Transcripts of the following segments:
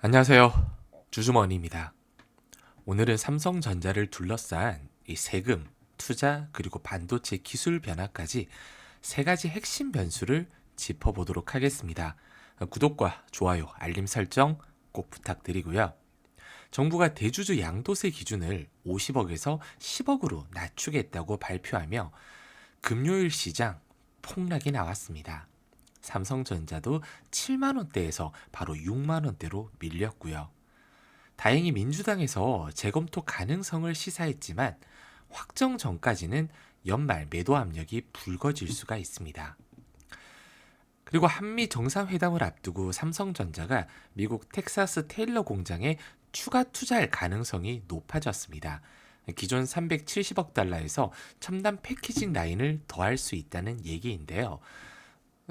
안녕하세요. 주주머니입니다. 오늘은 삼성전자를 둘러싼 이 세금, 투자, 그리고 반도체 기술 변화까지 세 가지 핵심 변수를 짚어보도록 하겠습니다. 구독과 좋아요, 알림 설정 꼭 부탁드리고요. 정부가 대주주 양도세 기준을 50억에서 10억으로 낮추겠다고 발표하며 금요일 시장 폭락이 나왔습니다. 삼성전자도 7만 원대에서 바로 6만 원대로 밀렸고요. 다행히 민주당에서 재검토 가능성을 시사했지만 확정 전까지는 연말 매도 압력이 불거질 수가 있습니다. 그리고 한미 정상회담을 앞두고 삼성전자가 미국 텍사스 테일러 공장에 추가 투자할 가능성이 높아졌습니다. 기존 370억 달러에서 첨단 패키징 라인을 더할 수 있다는 얘기인데요.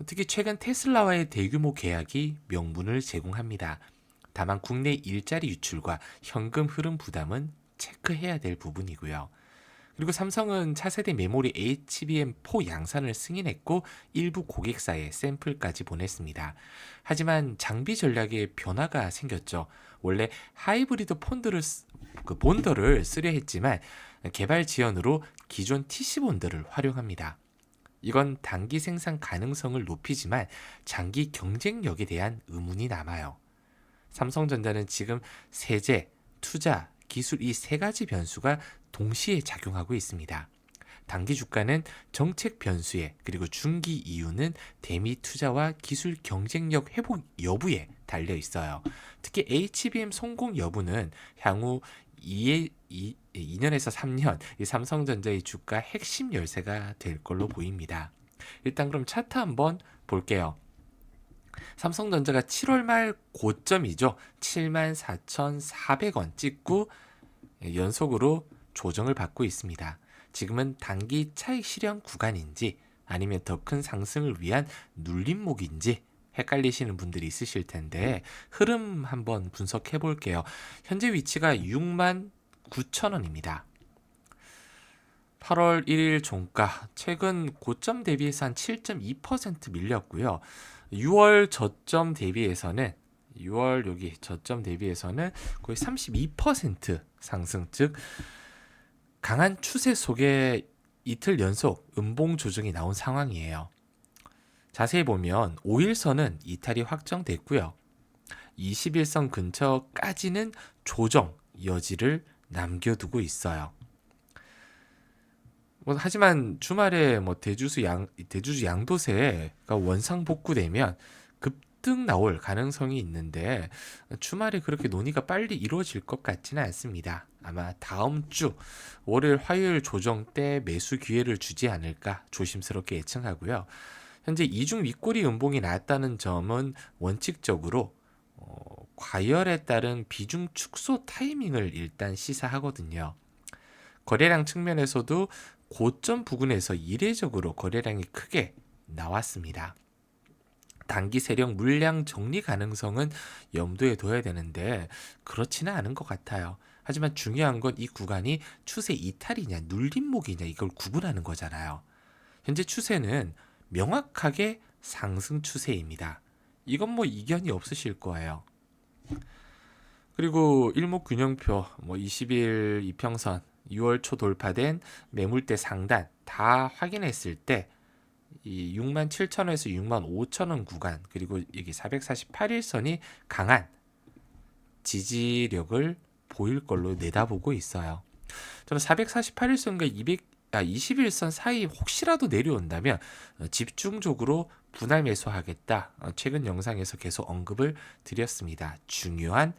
특히 최근 테슬라와의 대규모 계약이 명분을 제공합니다. 다만 국내 일자리 유출과 현금 흐름 부담은 체크해야 될 부분이고요. 그리고 삼성은 차세대 메모리 HBM4 양산을 승인했고 일부 고객사에 샘플까지 보냈습니다. 하지만 장비 전략에 변화가 생겼죠. 원래 하이브리드 폰들을 그 본더를 쓰려 했지만 개발 지연으로 기존 TC 본더를 활용합니다. 이건 단기 생산 가능성을 높이지만 장기 경쟁력에 대한 의문이 남아요. 삼성전자는 지금 세제, 투자, 기술 이 세 가지 변수가 동시에 작용하고 있습니다. 단기 주가는 정책 변수에 그리고 중기 이유는 대미 투자와 기술 경쟁력 회복 여부에 달려 있어요. 특히 HBM 성공 여부는 향후 2에 2, 2년에서 3년 이 삼성전자의 주가 핵심 열쇠가 될 걸로 보입니다. 일단 그럼 차트 한번 볼게요. 삼성전자가 7월 말 고점이죠. 74,400원 찍고 연속으로 조정을 받고 있습니다. 지금은 단기 차익 실현 구간인지 아니면 더 큰 상승을 위한 눌림목인지 헷갈리시는 분들이 있으실 텐데 흐름 한번 분석해 볼게요. 현재 위치가 6만 9천 원입니다. 8월 1일 종가 최근 고점 대비해서 한 7.2% 밀렸고요. 6월 저점 대비해서는 6월 여기 저점 대비해서는 거의 32% 상승 즉 강한 추세 속에 이틀 연속 음봉 조정이 나온 상황이에요. 자세히 보면 5일선은 이탈이 확정됐고요. 21선 근처까지는 조정 여지를 남겨두고 있어요. 뭐 하지만 주말에 뭐 대주수 양 대주주 양도세가 원상 복구되면 급등 나올 가능성이 있는데 주말에 그렇게 논의가 빨리 이루어질 것 같지는 않습니다. 아마 다음 주 월요일 화요일 조정 때 매수 기회를 주지 않을까 조심스럽게 예측하고요. 현재 이중 윗꼬리 음봉이 나왔다는 점은 원칙적으로 어, 과열에 따른 비중 축소 타이밍을 일단 시사하거든요. 거래량 측면에서도 고점 부근에서 이례적으로 거래량이 크게 나왔습니다. 단기 세력 물량 정리 가능성은 염두에 둬야 되는데 그렇지는 않은 것 같아요. 하지만 중요한 건 이 구간이 추세 이탈이냐 눌림목이냐 이걸 구분하는 거잖아요. 현재 추세는 명확하게 상승 추세입니다. 이건 뭐 이견이 없으실 거예요. 그리고 일목균형표 뭐 20일 이평선 6월 초 돌파된 매물대 상단 다 확인했을 때 이 6만 7천 원에서 6만 5천 원 구간 그리고 여기 448일선이 강한 지지력을 보일 걸로 내다보고 있어요. 저는 448일선과 200 아, 21선 사이 혹시라도 내려온다면 어, 집중적으로 분할 매수하겠다. 어, 최근 영상에서 계속 언급을 드렸습니다. 중요한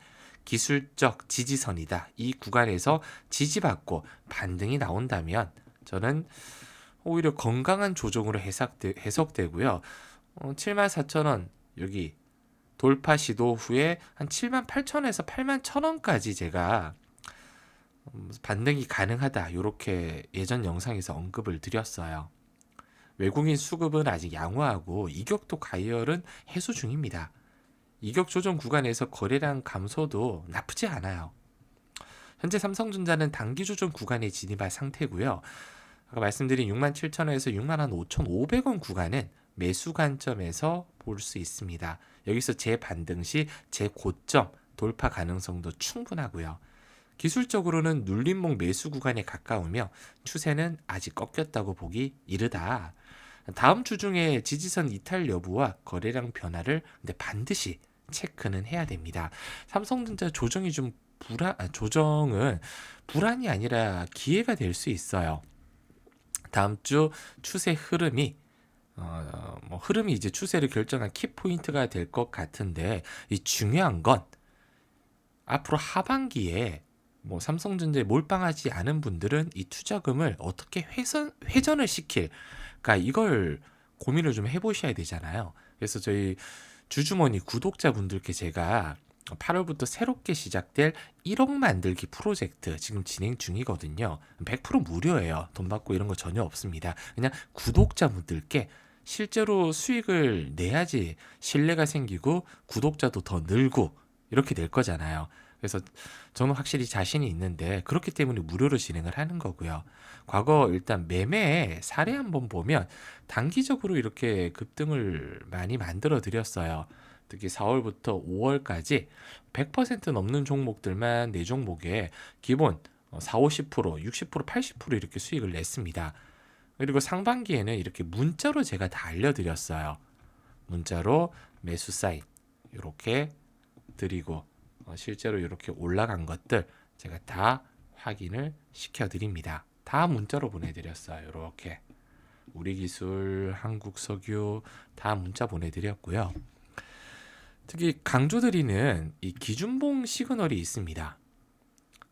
기술적 지지선이다. 이 구간에서 지지받고 반등이 나온다면 저는 오히려 건강한 조정으로 해석되, 해석되고요. 어, 7만 4천 원 여기 돌파 시도 후에 한 7만 8천 원에서 8만 1천 원까지 제가 음, 반등이 가능하다. 이렇게 예전 영상에서 언급을 드렸어요. 외국인 수급은 아직 양호하고 이격도 가열은 해소 중입니다. 이격 조정 구간에서 거래량 감소도 나쁘지 않아요. 현재 삼성전자는 단기 조정 구간에 진입할 상태고요. 아까 말씀드린 6만 7천 원에서 6만 한 5,500원 구간은 매수 관점에서 볼 수 있습니다. 여기서 재 반등 시 재 고점 돌파 가능성도 충분하고요. 기술적으로는 눌림목 매수 구간에 가까우며 추세는 아직 꺾였다고 보기 이르다. 다음 주 중에 지지선 이탈 여부와 거래량 변화를 근데 반드시 체크는 해야 됩니다. 삼성전자 조정이 좀 불안 아, 조정은 불안이 아니라 기회가 될 수 있어요. 다음 주 추세 흐름이 어, 뭐 흐름이 이제 추세를 결정한 키 포인트가 될 것 같은데 이 중요한 건 앞으로 하반기에 뭐 삼성전자에 몰빵하지 않은 분들은 이 투자금을 어떻게 회선 회전을 시킬 그러니까 이걸 고민을 좀 해보셔야 되잖아요. 그래서 저희 주주머니 구독자분들께 제가 8월부터 새롭게 시작될 1억 만들기 프로젝트 지금 진행 중이거든요. 100% 무료예요. 돈 받고 이런 거 전혀 없습니다. 그냥 구독자분들께 실제로 수익을 내야지 신뢰가 생기고 구독자도 더 늘고 이렇게 될 거잖아요. 그래서 저는 확실히 자신이 있는데 그렇기 때문에 무료로 진행을 하는 거고요. 과거 일단 매매 사례 한번 보면 단기적으로 이렇게 급등을 많이 만들어 드렸어요. 특히 4월부터 5월까지 100% 넘는 종목들만 네 종목에 기본 4, 50%, 60%, 80% 이렇게 수익을 냈습니다. 그리고 상반기에는 이렇게 문자로 제가 다 알려드렸어요. 문자로 매수 사인 이렇게 드리고 어, 실제로 이렇게 올라간 것들 제가 다 확인을 시켜드립니다. 다 문자로 보내드렸어요. 이렇게 우리 기술, 한국 석유 다 문자 보내드렸고요. 특히 강조드리는 이 기준봉 시그널이 있습니다.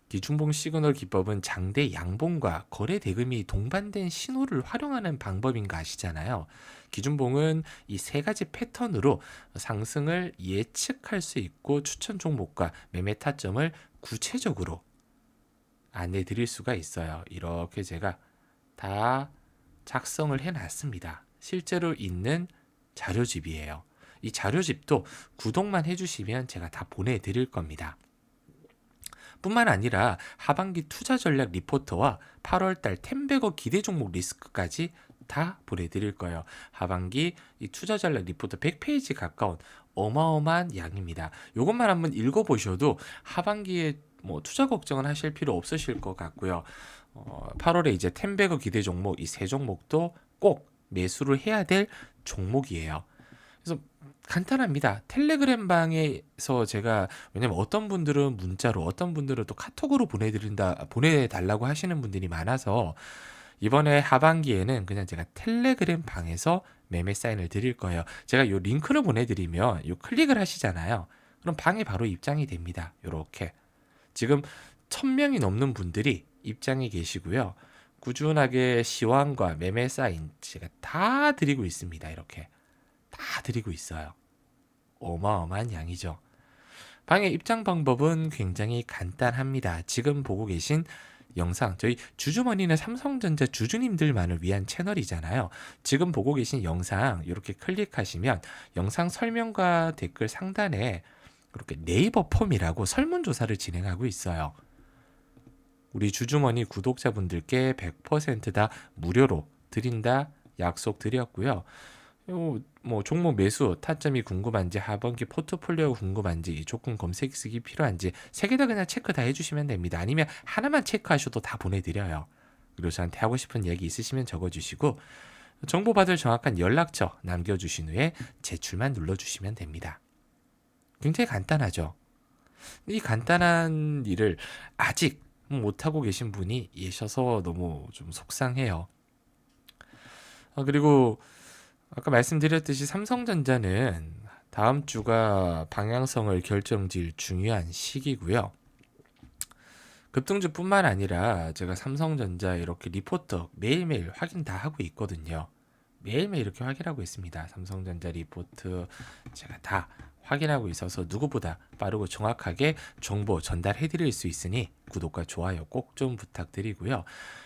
기준봉 시그널 기법은 장대 양봉과 거래 대금이 동반된 신호를 활용하는 방법인 거 아시잖아요. 기준봉은 이 세 가지 패턴으로 상승을 예측할 수 있고 추천 종목과 매매 타점을 구체적으로 안내 드릴 수가 있어요. 이렇게 제가 다 작성을 해 놨습니다. 실제로 있는 자료집이에요. 이 자료집도 구독만 해주시면 제가 다 보내드릴 겁니다. 뿐만 아니라 하반기 투자 전략 리포터와 8월달 템베거 기대 종목 리스크까지 다 보내드릴 거예요. 하반기 이 투자 전략 리포터 100페이지 가까운 어마어마한 양입니다. 이것만 한번 읽어보셔도 하반기에 뭐 투자 걱정은 하실 필요 없으실 것 같고요. 어, 8월에 이제 템베거 기대 종목 이 세 종목도 꼭 매수를 해야 될 종목이에요. 그래서 간단합니다. 텔레그램 방에서 제가 왜냐면 어떤 분들은 문자로 어떤 분들은 또 카톡으로 보내드린다 보내달라고 하시는 분들이 많아서 이번에 하반기에는 그냥 제가 텔레그램 방에서 매매 사인을 드릴 거예요. 제가 요 링크를 보내드리면 요 클릭을 하시잖아요. 그럼 방에 바로 입장이 됩니다. 요렇게 지금 천명이 넘는 분들이 입장이 계시고요. 꾸준하게 시황과 매매 사인 제가 다 드리고 있습니다. 이렇게. 다 드리고 있어요. 어마어마한 양이죠. 방의 입장 방법은 굉장히 간단합니다. 지금 보고 계신 영상, 저희 주주머니는 삼성전자 주주님들만을 위한 채널이잖아요. 지금 보고 계신 영상 이렇게 클릭하시면 영상 설명과 댓글 상단에 그렇게 네이버 폼이라고 설문조사를 진행하고 있어요. 우리 주주머니 구독자분들께 100%다 무료로 드린다 약속 드렸고요. 뭐 종목 매수 타점이 궁금한지 하반기 포트폴리오가 궁금한지 조금 검색쓰기 필요한지 세 개 다 그냥 체크 다 해주시면 됩니다. 아니면 하나만 체크하셔도 다 보내드려요. 그리고 저한테 하고 싶은 얘기 있으시면 적어주시고 정보 받을 정확한 연락처 남겨주신 후에 제출만 눌러주시면 됩니다. 굉장히 간단하죠. 이 간단한 일을 아직 못하고 계신 분이 계셔서 너무 좀 속상해요. 아, 그리고 아까 말씀드렸듯이 삼성전자는 다음 주가 방향성을 결정질 중요한 시기고요. 급등주뿐만 아니라 제가 삼성전자 이렇게 리포터 매일매일 확인 다 하고 있거든요. 매일매일 이렇게 확인하고 있습니다. 삼성전자 리포트 제가 다 확인하고 있어서 누구보다 빠르고 정확하게 정보 전달해 드릴 수 있으니 구독과 좋아요 꼭 좀 부탁드리고요.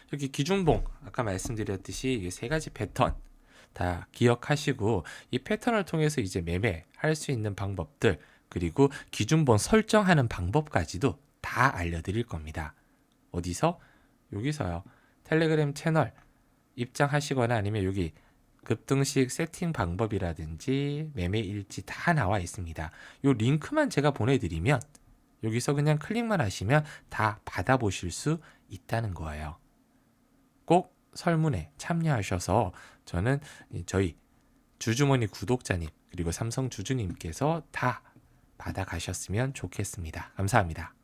이렇게 기준봉 아까 말씀드렸듯이 세 가지 패턴 다 기억하시고 이 패턴을 통해서 이제 매매할 수 있는 방법들 그리고 기준번 설정하는 방법까지도 다 알려드릴 겁니다. 어디서? 여기서요. 텔레그램 채널 입장하시거나 아니면 여기 급등식 세팅 방법이라든지 매매 일지 다 나와 있습니다. 요 링크만 제가 보내드리면 여기서 그냥 클릭만 하시면 다 받아보실 수 있다는 거예요. 꼭 설문에 참여하셔서 저는 이 저희 주주머니 구독자님 그리고 삼성 주주님께서 다 받아가셨으면 좋겠습니다. 감사합니다.